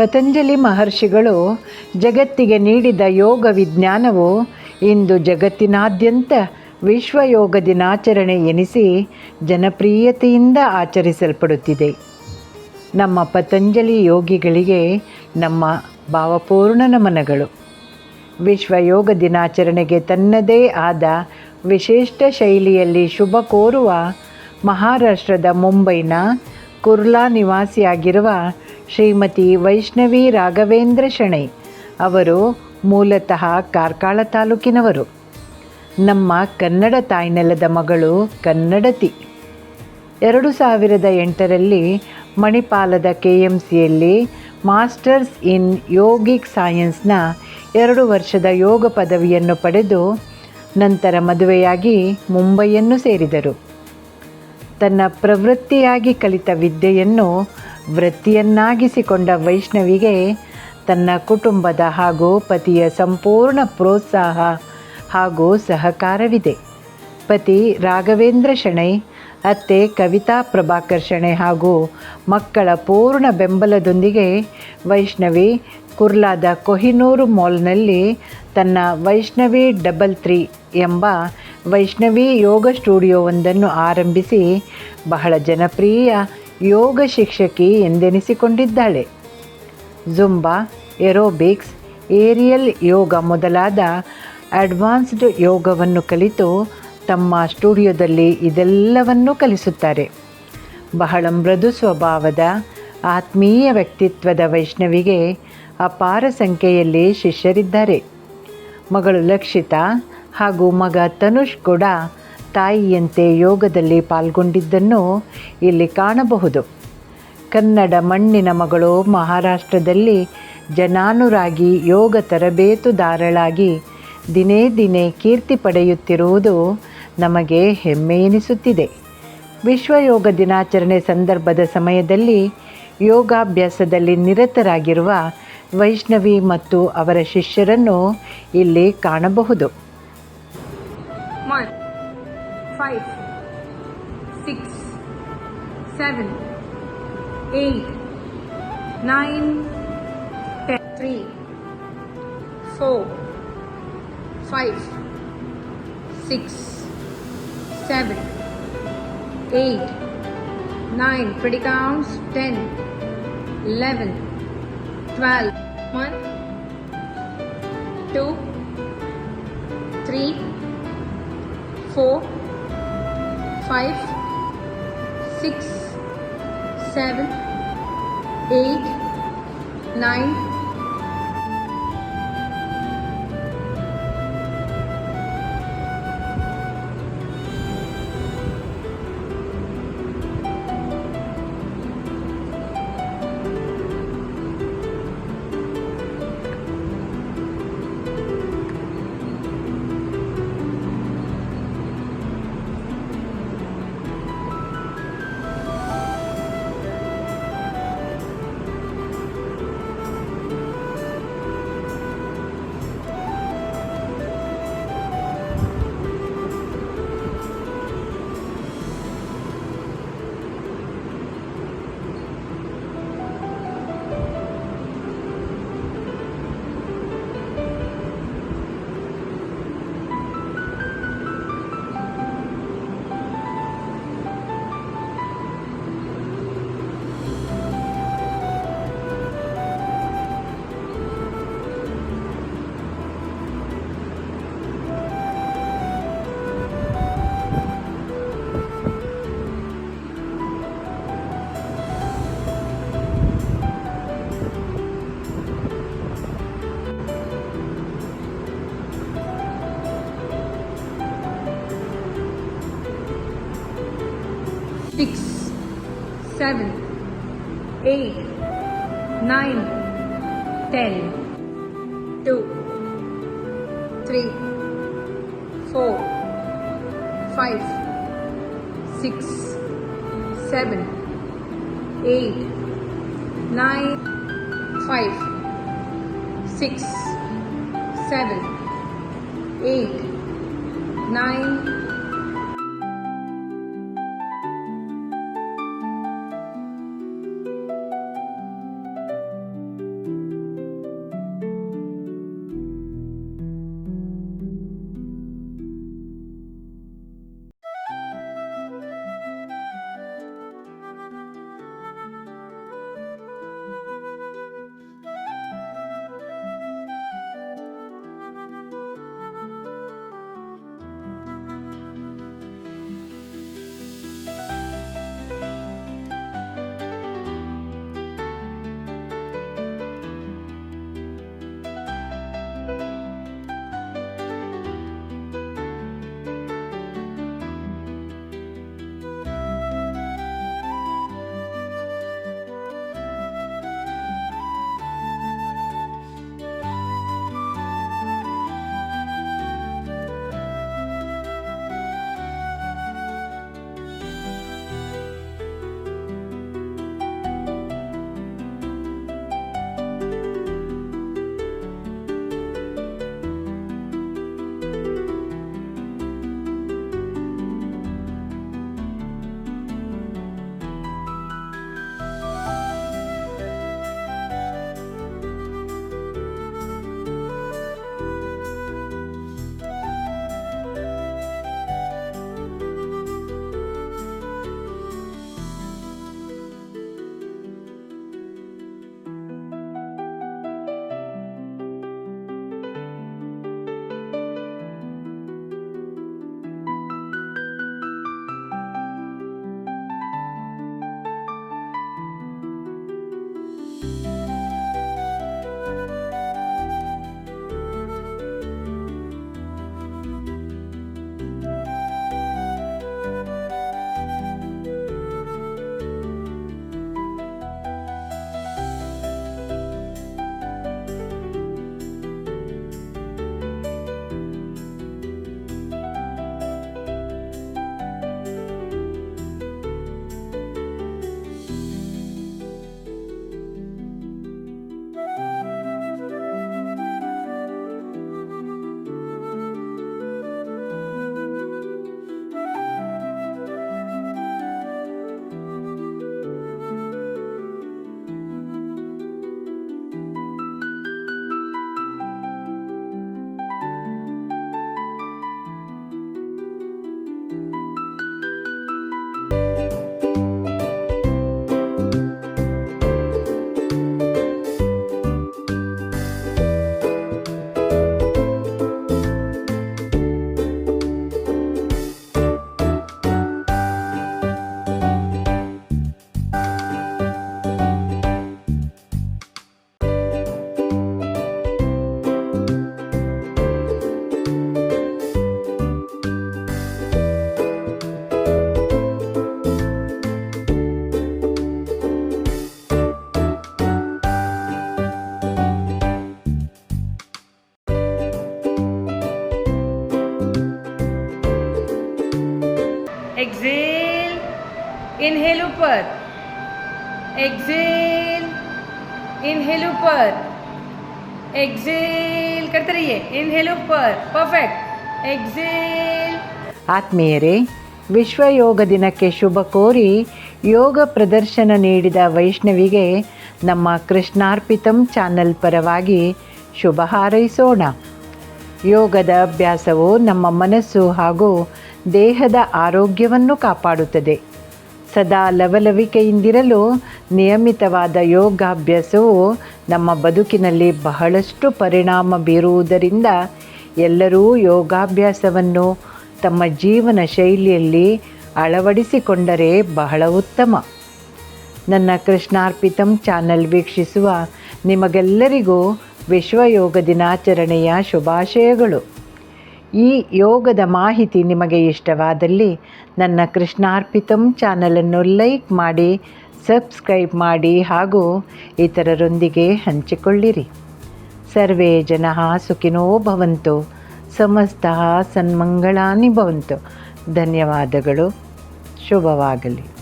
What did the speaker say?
ಪತಂಜಲಿ ಮಹರ್ಷಿಗಳು ಜಗತ್ತಿಗೆ ನೀಡಿದ ಯೋಗ ವಿಜ್ಞಾನವು ಇಂದು ಜಗತ್ತಿನಾದ್ಯಂತ ವಿಶ್ವಯೋಗ ದಿನಾಚರಣೆ ಎನಿಸಿ ಜನಪ್ರಿಯತೆಯಿಂದ ಆಚರಿಸಲ್ಪಡುತ್ತಿದೆ. ನಮ್ಮ ಪತಂಜಲಿ ಯೋಗಿಗಳಿಗೆ ನಮ್ಮ ಭಾವಪೂರ್ಣ ನಮನಗಳು. ವಿಶ್ವಯೋಗ ದಿನಾಚರಣೆಗೆ ತನ್ನದೇ ಆದ ವಿಶಿಷ್ಟ ಶೈಲಿಯಲ್ಲಿ ಶುಭ ಕೋರುವ ಮಹಾರಾಷ್ಟ್ರದ ಮುಂಬೈನ ಕುರ್ಲಾ ನಿವಾಸಿಯಾಗಿರುವ ಶ್ರೀಮತಿ ವೈಷ್ಣವಿ ರಾಘವೇಂದ್ರ ಶೆಣೈ ಅವರು ಮೂಲತಃ ಕಾರ್ಕಳ ತಾಲೂಕಿನವರು. ನಮ್ಮ ಕನ್ನಡ ತಾಯ್ನೆಲದ ಮಗಳು ಕನ್ನಡತಿ. ಎರಡು ಸಾವಿರದ ಎಂಟರಲ್ಲಿ ಮಣಿಪಾಲದ ಕೆ ಎಂ ಸಿಯಲ್ಲಿ ಮಾಸ್ಟರ್ಸ್ ಇನ್ ಯೋಗಿಕ್ ಸೈನ್ಸ್ನ ಎರಡು ವರ್ಷದ ಯೋಗ ಪದವಿಯನ್ನು ಪಡೆದು ನಂತರ ಮದುವೆಯಾಗಿ ಮುಂಬೈಯನ್ನು ಸೇರಿದರು. ತನ್ನ ಪ್ರವೃತ್ತಿಯಾಗಿ ಕಲಿತ ವಿದ್ಯೆಯನ್ನು ವೃತ್ತಿಯನ್ನಾಗಿಸಿಕೊಂಡ ವೈಷ್ಣವಿಗೆ ತನ್ನ ಕುಟುಂಬದ ಹಾಗೂ ಪತಿಯ ಸಂಪೂರ್ಣ ಪ್ರೋತ್ಸಾಹ ಹಾಗೂ ಸಹಕಾರವಿದೆ. ಪತಿ ರಾಘವೇಂದ್ರ ಶೆಣೈ, ಅತ್ತೆ ಕವಿತಾ ಪ್ರಭಾಕರ್ ಶೆಣೈ ಹಾಗೂ ಮಕ್ಕಳ ಪೂರ್ಣ ಬೆಂಬಲದೊಂದಿಗೆ ವೈಷ್ಣವಿ ಕುರ್ಲಾದ ಕೊಹಿನೂರು ಮಾಲ್ನಲ್ಲಿ ತನ್ನ ವೈಷ್ಣವಿ ಡಬಲ್ ತ್ರೀ ಎಂಬ ವೈಷ್ಣವಿ ಯೋಗ ಸ್ಟುಡಿಯೋವೊಂದನ್ನು ಆರಂಭಿಸಿ ಬಹಳ ಜನಪ್ರಿಯ ಯೋಗ ಶಿಕ್ಷಕಿ ಎಂದೆನಿಸಿಕೊಂಡಿದ್ದಾಳೆ. ಜುಂಬಾ ಏರೋಬಿಕ್ಸ್, ಏರಿಯಲ್ ಯೋಗ ಮೊದಲಾದ ಅಡ್ವಾನ್ಸ್ಡ್ ಯೋಗವನ್ನು ಕಲಿತು ತಮ್ಮ ಸ್ಟುಡಿಯೋದಲ್ಲಿ ಇದೆಲ್ಲವನ್ನೂ ಕಲಿಸುತ್ತಾರೆ. ಬಹಳ ಮೃದು ಸ್ವಭಾವದ ಆತ್ಮೀಯ ವ್ಯಕ್ತಿತ್ವದ ವೈಷ್ಣವಿಗೆ ಅಪಾರ ಸಂಖ್ಯೆಯಲ್ಲಿ ಶಿಷ್ಯರಿದ್ದಾರೆ. ಮಗಳು ಲಕ್ಷಿತಾ ಹಾಗೂ ಮಗ ತನುಷ್ ಕೂಡ ತಾಯಿಯಂತೆ ಯೋಗದಲ್ಲಿ ಪಾಲ್ಗೊಂಡಿದ್ದನ್ನು ಇಲ್ಲಿ ಕಾಣಬಹುದು. ಕನ್ನಡ ಮಣ್ಣಿನ ಮಗಳು ಮಹಾರಾಷ್ಟ್ರದಲ್ಲಿ ಜನಾನುರಾಗಿ ಯೋಗ ತರಬೇತುದಾರಳಾಗಿ ದಿನೇ ದಿನೇ ಕೀರ್ತಿ ಪಡೆಯುತ್ತಿರುವುದು ನಮಗೆ ಹೆಮ್ಮೆ ಎನಿಸುತ್ತಿದೆ. ವಿಶ್ವ ಯೋಗ ದಿನಾಚರಣೆ ಸಂದರ್ಭದ ಸಮಯದಲ್ಲಿ ಯೋಗಾಭ್ಯಾಸದಲ್ಲಿ ನಿರತರಾಗಿರುವ ವೈಷ್ಣವಿ ಮತ್ತು ಅವರ ಶಿಷ್ಯರನ್ನು ಇಲ್ಲಿ ಕಾಣಬಹುದು. Five, six, seven, eight, nine, ten, three, four, five, six, seven, eight, nine. Pretty counts ten, eleven, twelve. One, two, three four, five, six, seven, eight, nine. Seven, eight, nine, ten, two, three, four, five, six, seven, eight, nine, five, six, seven, eight, nine, inhale ઉપર exhale inhale ઉપર exhale કરતા रहिए inhale ઉપર પરફેક્ಟ್ exhale ಆತ್ಮೀಯರೇ ವಿಶ್ವ ಯೋಗ ದಿನಕ್ಕೆ ಶುಭ ಕೋರಿ ಯೋಗ ಪ್ರದರ್ಶನ ನೀಡಿದ ವೈಷ್ಣವಿಗೆ ನಮ್ಮ ಕೃಷ್ಣಾರ್ಪಿತಂ ಚಾನಲ್ ಪರವಾಗಿ ಶುಭ ಹಾರೈಸೋಣ. ಯೋಗದ ಅಭ್ಯಾಸವು ನಮ್ಮ ಮನಸ್ಸು ಹಾಗೂ ದೇಹದ ಆರೋಗ್ಯವನ್ನು ಕಾಪಾಡುತ್ತದೆ. ಸದಾ ಲವಲವಿಕೆಯಿಂದಿರಲು ನಿಯಮಿತವಾದ ಯೋಗಾಭ್ಯಾಸವು ನಮ್ಮ ಬದುಕಿನಲ್ಲಿ ಬಹಳಷ್ಟು ಪರಿಣಾಮ ಬೀರುವುದರಿಂದ ಎಲ್ಲರೂ ಯೋಗಾಭ್ಯಾಸವನ್ನು ತಮ್ಮ ಜೀವನ ಶೈಲಿಯಲ್ಲಿ ಅಳವಡಿಸಿಕೊಂಡರೆ ಬಹಳ ಉತ್ತಮ. ನನ್ನ ಕೃಷ್ಣಾರ್ಪಿತಂ ಚಾನಲ್ ವೀಕ್ಷಿಸುವ ನಿಮಗೆಲ್ಲರಿಗೂ ವಿಶ್ವಯೋಗ ದಿನಾಚರಣೆಯ ಶುಭಾಶಯಗಳು. ಈ ಯೋಗದ ಮಾಹಿತಿ ನಿಮಗೆ ಇಷ್ಟವಾದಲ್ಲಿ ನನ್ನ ಕೃಷ್ಣಾರ್ಪಿತಂ ಚಾನಲನ್ನು ಲೈಕ್ ಮಾಡಿ, ಸಬ್ಸ್ಕ್ರೈಬ್ ಮಾಡಿ ಹಾಗೂ ಇತರರೊಂದಿಗೆ ಹಂಚಿಕೊಳ್ಳಿರಿ. ಸರ್ವೇ ಜನ ಸುಖಿನೋ ಭವಂತು, ಸಮಸ್ತ ಸನ್ಮಂಗಳಾನಿ ಭವಂತು. ಧನ್ಯವಾದಗಳು. ಶುಭವಾಗಲಿ.